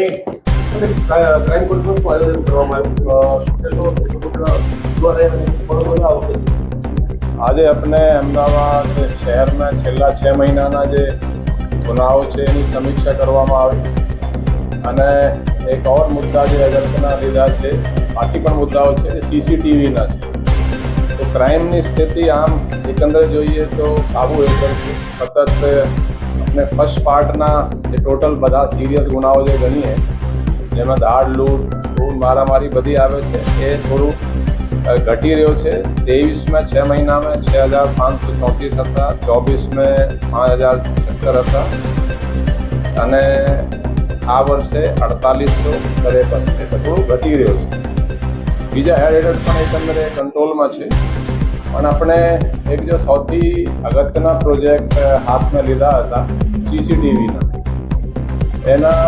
અહીં ક્રાઇમ કોન્ફરન્સનું આયોજન કરવામાં આજે આપણે અમદાવાદ શહેરના છેલ્લા છ મહિનાના જે ગુનાઓ છે એની સમીક્ષા કરવામાં આવી. અને એક ઓર મુદ્દા જે અગત્યના લીધા છે, બાકી પણ મુદ્દાઓ છે એ સીસીટીવીના છે. તો ક્રાઇમની સ્થિતિ આમ એકંદરે જોઈએ તો કાબુ હેઠળ છે. સતત અને ફર્સ્ટ પાર્ટના જે ટોટલ બધા સિરિયસ ગુનાઓ જે ગણીએ જેમાં દાળ, લૂંટ ખૂન મારામારી બધી આવે છે, એ થોડું ઘટી રહ્યો છે. ત્રેવીસમાં છ મહિનામાં છ હજાર પાંચસો ચોત્રીસ હતા, ચોવીસમાં પાંચ હજાર સત્તર હતા. અને આ વર્ષે અડતાલીસો ત્રેપન, એટલે થોડું ઘટી રહ્યો છે. બીજા હેડ હેડર પણ એકંદરે કંટ્રોલમાં છે. પણ આપણે એક જો સૌથી અગત્યના પ્રોજેક્ટ હાથમાં લીધા હતા સીસીટીવીના એના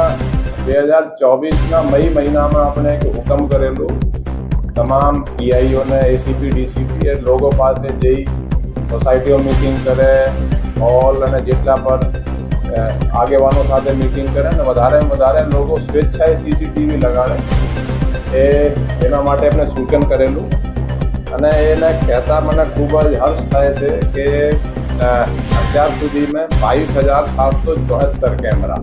બે હજાર ચોવીસના મઈ મહિનામાં આપણે એક હુકમ કરેલું. તમામ પીઆઈઓને, એસીપી, ડીસીપી એ લોકો પાસે જઈ સોસાયટીઓ મિટિંગ કરે હોલ અને જેટલા પર આગેવાનો સાથે મિટિંગ કરે ને વધારે વધારે લોકો સ્વેચ્છાએ સીસીટીવી લગાડે. એ એના માટે આપણે સૂચન કરેલું. અને એને કહેતા મને ખૂબ જ હર્ષ થાય છે કે અત્યાર સુધી મેં બાવીસ હજાર સાતસો ચોહત્તર કેમેરા.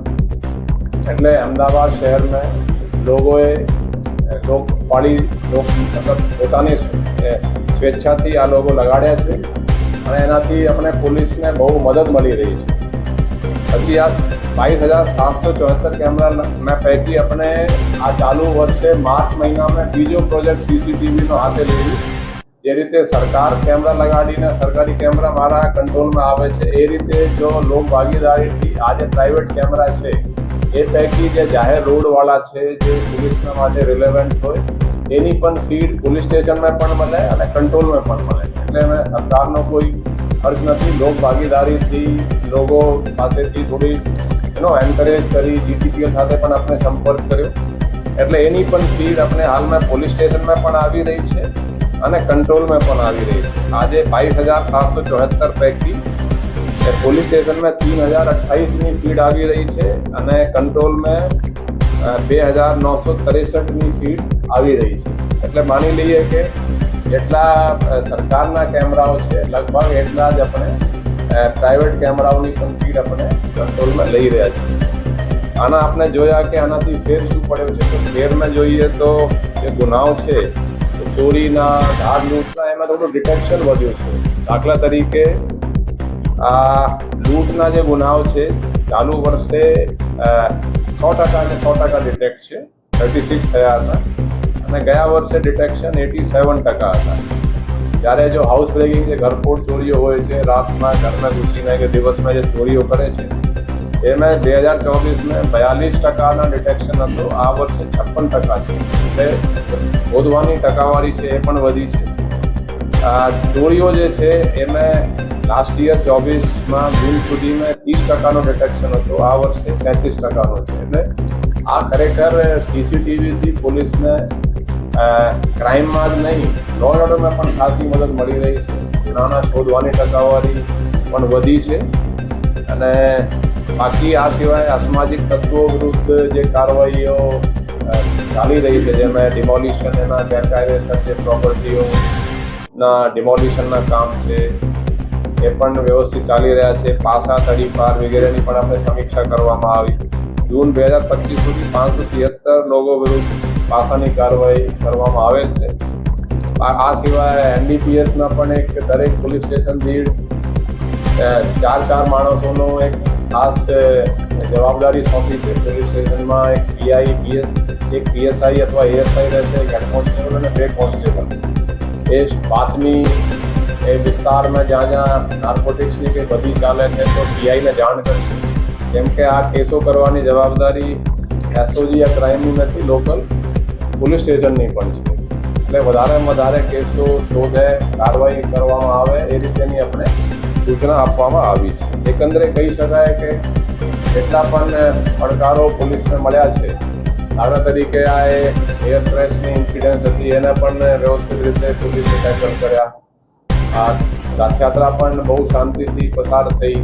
એટલે અમદાવાદ શહેરમાં લોકોએ લોક પાડી લોક, મતલબ પોતાની સ્વેચ્છાથી આ લોકો લગાડ્યા છે અને એનાથી આપણે પોલીસને બહુ મદદ મળી રહી છે. પછી આ બાવીસ હજાર સાતસો ચોહત્તર કેમેરા મેં પૈકી આપણે આ ચાલુ વર્ષે માર્ચ મહિનામાં બીજો પ્રોજેક્ટ સીસીટીવીનો હાથે લીધું. જે રીતે સરકાર કેમેરા લગાડીને સરકારી કેમેરા મારા કંટ્રોલમાં આવે છે, એ રીતે જો લોક ભાગીદારીથી આ જે પ્રાઇવેટ કેમેરા છે, એ પૈકી જે જાહેર રોડવાળા છે, જે પોલીસના માટે રિલેવન્ટ હોય, એની પણ ફીડ પોલીસ સ્ટેશનમાં પણ મળે અને કંટ્રોલમાં પણ મળે. એટલે મેં સરકારનો કોઈ ખર્ચ નથી. લોક ભાગીદારીથી લોકો પાસેથી થોડી એનો એન્કરેજ કરી જીટીપીએલ સાથે પણ આપણે સંપર્ક કર્યો. એટલે એની પણ ફીડ આપણે હાલમાં પોલીસ સ્ટેશનમાં પણ આવી રહી છે. અને કંટ્રોલમાં પણ આવી રહી છે. આજે બાવીસ હજાર સાતસો ચોહત્તર પૈકી પોલીસ સ્ટેશનમાં તીન હજાર અઠ્ઠાવીસની ફીડ આવી રહી છે અને કંટ્રોલમાં બે હજાર નવસો ત્રેસઠની ફીડ આવી રહી છે. એટલે માની લઈએ કે જેટલા સરકારના કેમેરાઓ છે, લગભગ એટલા જ આપણે પ્રાઇવેટ કેમેરાઓની પણ ફીડ આપણે કંટ્રોલમાં લઈ રહ્યા છીએ. આના આપણે જોયા કે આનાથી ફેર શું પડ્યો છે? તો ફેરમાં જોઈએ તો જે ગુનાઓ છે ચોરીના ધાર લૂંટના એમાં થોડું ડિટેક્શન વધ્યું છે. દાખલા તરીકે, આ લૂંટના જે ગુનાઓ છે, ચાલુ વર્ષે સો ટકા અને સો ટકા ડિટેક્ટ છે. થર્ટી સિક્સ થયા હતા. અને ગયા વર્ષે ડિટેક્શન એટી સેવન ટકા હતા. જ્યારે જો હાઉસ બ્રેકિંગ જે ઘરફોડ ચોરીઓ હોય છે, રાતના ઘરમાં ઘૂસીને કે દિવસમાં જે ચોરીઓ કરે છે એમાં બે હજાર ચોવીસમાં બયાલીસ ટકાના ડિટેક્શન હતો. આ વર્ષે છપ્પન ટકા છે. એટલે શોધવાની ટકાવારી છે એ પણ વધી છે. આ ચોરીઓ જે છે એમાં લાસ્ટ યર ચોવીસમાં જૂન સુધીમાં ત્રીસ ટકાનો ડિટેક્શન હતો. આ વર્ષે સેંત્રીસ ટકાનો છે. એટલે આ ખરેખર સીસીટીવીથી પોલીસને ક્રાઇમમાં જ નહીં લો એન્ડ ઓર્ડરમાં પણ ખાસી મદદ મળી રહી છે. ગુનાના શોધવાની ટકાવારી પણ વધી છે. અને બાકી આ સિવાય અસામાજિક તત્વો વિરુદ્ધ જે કાર્યવાહીઓ ચાલી રહી છે, જેમાં ડિમોલિશન એના ગેરકાયદેસર જે પ્રોપર્ટીઓના ડિમોલિશનના કામ છે, એ પણ વ્યવસ્થિત ચાલી રહ્યા છે. પાસા, તડીપાર વગેરેની પણ આપણે સમીક્ષા કરવામાં આવી. જૂન બે હજાર પચીસ સુધી પાંચસો તિહત્તર લોકો વિરુદ્ધ પાસાની કાર્યવાહી કરવામાં આવેલ છે. આ સિવાય એનડીપીએસના પણ એક દરેક પોલીસ સ્ટેશન દીઠ ચાર ચાર માણસોનો એક ખાસ જવાબદારી સોંપી છે. પોલીસ સ્ટેશનમાં એક પીઆઈ પીએસ એક પીએસઆઈ અથવા એએસઆઈ રહેશે એક હેડ કોન્સ્ટેબલ અને બે કોન્સ્ટેબલ એ બાતમી એ વિસ્તારમાં જ્યાં જ્યાં નાર્કોટિક્સની કે બધી ચાલે છે, તો પીઆઈને જાણ કરશે કેમ કે આ કેસો કરવાની જવાબદારી એસઓજી આ ક્રાઇમની નથી લોકલ પોલીસ સ્ટેશનની પણ છે. એટલે વધારેમાં વધારે કેસો શોધે, કાર્યવાહી કરવામાં આવે, એ રીતેની આપણે સૂચના આપવામાં આવી છે. એકંદરે કહી શકાય કે જેટલા પણ પડકારો પોલીસને મળ્યા છે દાખલા તરીકે આ એર ક્રેશની ઇન્સિડન્સ હતી, એને પણ વ્યવસ્થિત રીતે પોલીસે ટેકલ કર્યા. આ રથયાત્રા પણ બહુ શાંતિથી પસાર થઈ.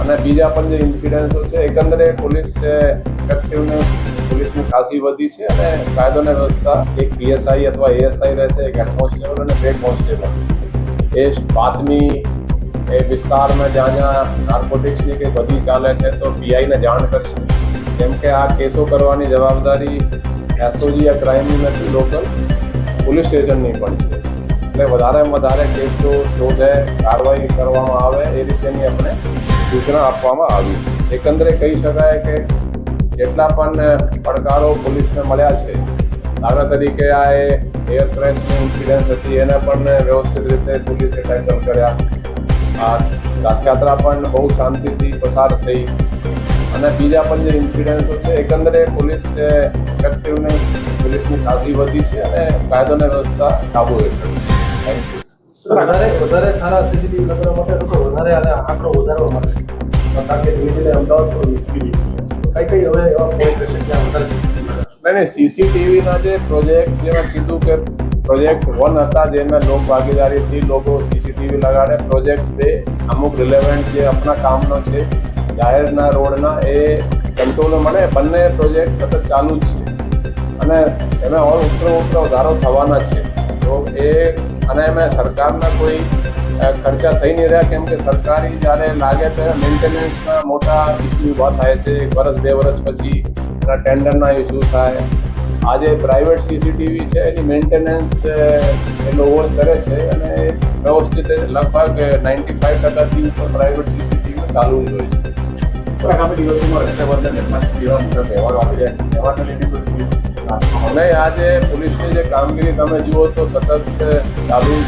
અને બીજા પણ જે ઇન્સિડન્સો છે, એકંદરે પોલીસ ઇફેક્ટિવનેસ પોલીસની ખાસી વધી છે અને કાયદો અને વ્યવસ્થા એક પીએસઆઈ અથવા એએસઆઈ રહેશે, એક હેડ કોન્સ્ટેબલ અને બે કોન્સ્ટેબલ એ બાતમી એ વિસ્તારમાં જ્યાં જ્યાં નાર્કોટિક્સની કે બધી ચાલે છે, તો પીઆઈને જાણ કરશે. કેમ કે આ કેસો કરવાની જવાબદારી એસઓજી યા ક્રાઇમની નથી લોકલ પોલીસ સ્ટેશનની પણ છે. એટલે વધારેમાં વધારે કેસો શોધે, કાર્યવાહી કરવામાં આવે, એ રીતેની આપણે સૂચના આપવામાં આવી. એકંદરે કહી શકાય કે જેટલા પણ પડકારો પોલીસને મળ્યા છે, દાખલા તરીકે આ એ એર ક્રેશની ઇન્સિડન્સ હતી, એને પણ વ્યવસ્થિત રીતે પોલીસે ટેકલ કર્યા. આ રથયાત્રા પણ બહુ શાંતિથી પસાર થઈ. અને બીજા પણ જે ઇન્સિડન્ટો છે એકંદરે પોલીસ ઇફેક્ટિવને પોલીસની ખાસી વધી છે અને કાયદો અને વ્યવસ્થા કાબુ હેઠળ થેન્ક યુ વધારે વધારે સારા સીસીટીવી લગાવવા માટે લોકો વધારે આને આંકડો વધારવા માટે. કારણ કે ધીમે ધીમે અમદાવાદ વિસ્તરી છે. કઈ કઈ હવે એવા પોઈન્ટ રહેશે જ્યાં વધારે સીસીટીવી નહીં સીસીટીવીના જે પ્રોજેક્ટ જેમાં કીધું કે પ્રોજેક્ટ વન હતા, જેમાં લોક ભાગીદારીથી લોકો સીસીટીવી લગાડે. પ્રોજેક્ટ બે, અમુક રિલેવન્ટ જે આપણા કામનો છે, જાહેરના રોડના, એ કંટ્રોલ મળે. બંને પ્રોજેક્ટ સતત ચાલુ જ છે. અને એમાં ઓર ઉતરો ઉતરો વધારો થવાના છે. તો એ, અને એમાં સરકારના કોઈ ખર્ચા થઈ નહીં રહ્યા, કેમ કે સરકારી જ્યારે લાગે ત્યારે મેન્ટેનન્સના મોટા ઇસ્યુ ઊભા થાય છે. એક વર્ષ બે વર્ષ પછી એના ટેન્ડરના ઇસ્યુ થાય. આજે પ્રાઇવેટ સીસીટીવી છે એની મેન્ટેનન્સ એ લોકો કરે છે અને વ્યવસ્થિત લગભગ નાઇન્ટી ફાઇવ ટકાથી ઉપર પ્રાઇવેટ સીસીટીવી ચાલુ જ હોય છે. આગામી દિવસોમાં રક્ષાબંધન જન્માષ્ટમી એવા મોટા તહેવારો આવી રહ્યા છે. તહેવારને લઈને કોઈ અને આજે પોલીસની જે કામગીરી તમે જુઓ તો સતત ચાલુ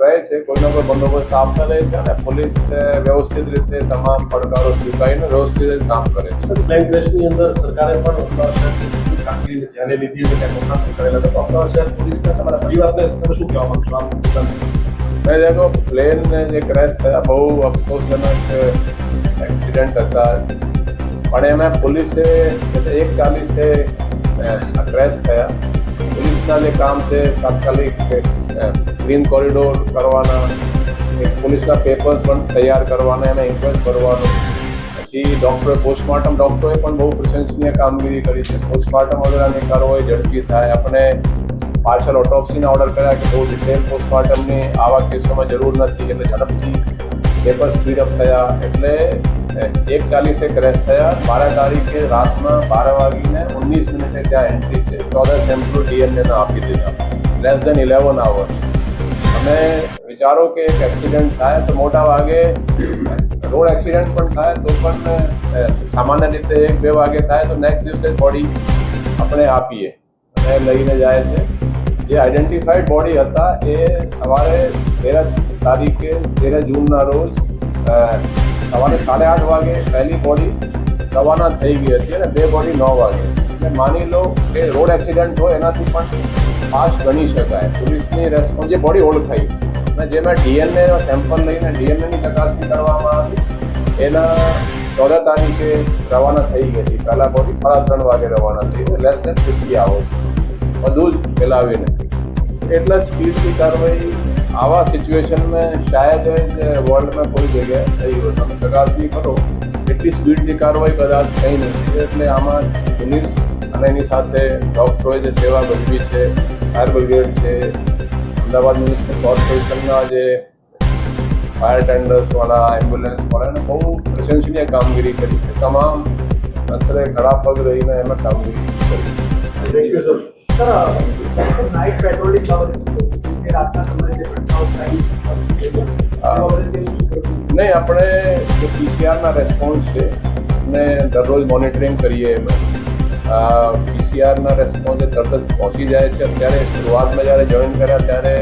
રહે છે. કોઈનો કોઈ બંદોબસ્ત આપતા રહે છે અને પોલીસ વ્યવસ્થિત રીતે તમામ પડકારો સ્વીકારીને વ્યવસ્થિત રીતે કામ કરે છે. અંદર સરકારે પણ અમદાવાદ શહેરની કામગીરીને ધ્યાને લીધી અને ત્યાં મોટા કરેલા હતા તો અમદાવાદ શહેર પોલીસના તમારા પરિવારને તમે શું કહેવા માંગો છો આમ પોતાને મેં દેખો પ્લેન જે ક્રેશ થયા બહુ અફસોસજનક એક્સિડન્ટ હતા પણ એમાં પોલીસે જैसे એક ચાલીસે ક્રેશ થયા પોલીસના જે કામ છે તાત્કાલિક ગ્રીન કોરિડોર કરવાના એક પોલીસના પેપર્સ પણ તૈયાર કરવાના એમાં ઇન્ક્વેસ્ટ કરવાનું પછી ડૉક્ટરે પોસ્ટમોર્ટમ ડૉક્ટરોએ પણ બહુ પ્રશંસનીય કામગીરી કરી છે. પોસ્ટમોર્ટમ વગેરેની હોય, ઝડપી થાય. આપણે પાર્સલ ઓટોપ્સીના ઓર્ડર કર્યા કે બહુ ડિટેલ પોસ્ટમોર્ટમની આવા કેસોમાં જરૂર નથી, એટલે ઝડપથી પેપર સ્પીડઅપ થયા. એટલે એક ચાલીસે ક્રેશ થયા. બાર તારીખે રાતમાં બાર વાગીને ઓગણીસ મિનિટે ત્યાં એન્ટ્રી છે. ચૌદ સેમ્પલ ડીએનએના આપી દીધા. લેસ દેન ઇલેવન આવર્સ અને વિચારો કે એક એક્સિડન્ટ થાય તો મોટા ભાગે રોડ એક્સિડન્ટ પણ થાય તો પણ અ, સામાન્ય રીતે એક બે વાગે થાય તો નેક્સ્ટ દિવસે બોડી આપણે આપીએ અને લઈને જાય છે જે આઈડેન્ટિફાઈડ બોડી હતા એ સવારે તેર તારીખે તેર જૂનના રોજ અ, સવારે સાડા આઠ વાગે પહેલી બોડી રવાના થઈ ગઈ હતી અને બે બોડી નવ વાગે એટલે માની લો કે રોડ એક્સિડન્ટ હોય એનાથી પણ ફાસ્ટ ગણી શકાય પોલીસની રેસ્પોન્સ જે બોડી ઓળખાઈ અને જેમાં ડીએનએ સેમ્પલ લઈને ડીએનએની ચકાસણી કરવામાં આવી, એના ચૌદ તારીખે રવાના થઈ ગઈ હતી પહેલા બોડી સાડા ત્રણ વાગે રવાના થઈ લેસ દેન ફિફ્ટી આવર્સ બધું જ ફેલાવીને એટલે સ્પીડથી કાર્યવાહી આવા સિચ્યુએશનમાં શાયદ જ વર્લ્ડમાં કોઈ જગ્યાએ થઈ હોય. તમે ચકાસણી કરો, એટલી સ્પીડથી કાર્યવાહી કદાચ થઈ નથી. એટલે આમાં પોલીસ અને એની સાથે ડૉક્ટરોએ જે સેવા ભજવી છે ફાયર બ્રિગેડ છે અમદાવાદ મ્યુનિસિપલ કોર્પોરેશનના જે ફાયર ટેન્ડર્સવાળા એમ્બ્યુલન્સવાળા એને બહુ પ્રશંસનીય કામગીરી કરી છે. તમામ તંત્રે ઘણા પગ રહીને એમાં કામગીરી કરી સર નાઇટ પેટ્રોલિંગ બાબતે રાતના સમયે જે ઘટનાઓ થાય? નહીં આપણે જે પીસીઆરના રેસ્પોન્સ છે અને દરરોજ મોનિટરિંગ કરીએ એમાં. પીસીઆરના રેસ્પોન્સે તરત જ પહોંચી જાય છે. અત્યારે શરૂઆતમાં જ્યારે જોઈન કર્યા ત્યારે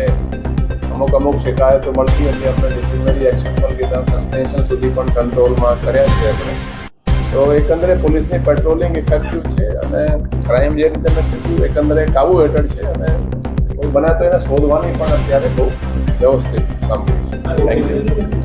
અમુક અમુક શિકાયતો મળતી હતી. આપણે ડિસિપ્લિનરી એક્શન પણ લીધા સસ્પેન્શન સુધી પણ કંટ્રોલમાં કર્યા છે આપણે. તો એકંદરે પોલીસની પેટ્રોલિંગ ઇફેક્ટિવ છે અને ક્રાઇમ જે રીતે મેં કીધું, એકંદરે કાબુ હેઠળ છે અને કોઈ બનાતો એને શોધવાની પણ અત્યારે બહુ વ્યવસ્થિત કામગીરી છે. Thank you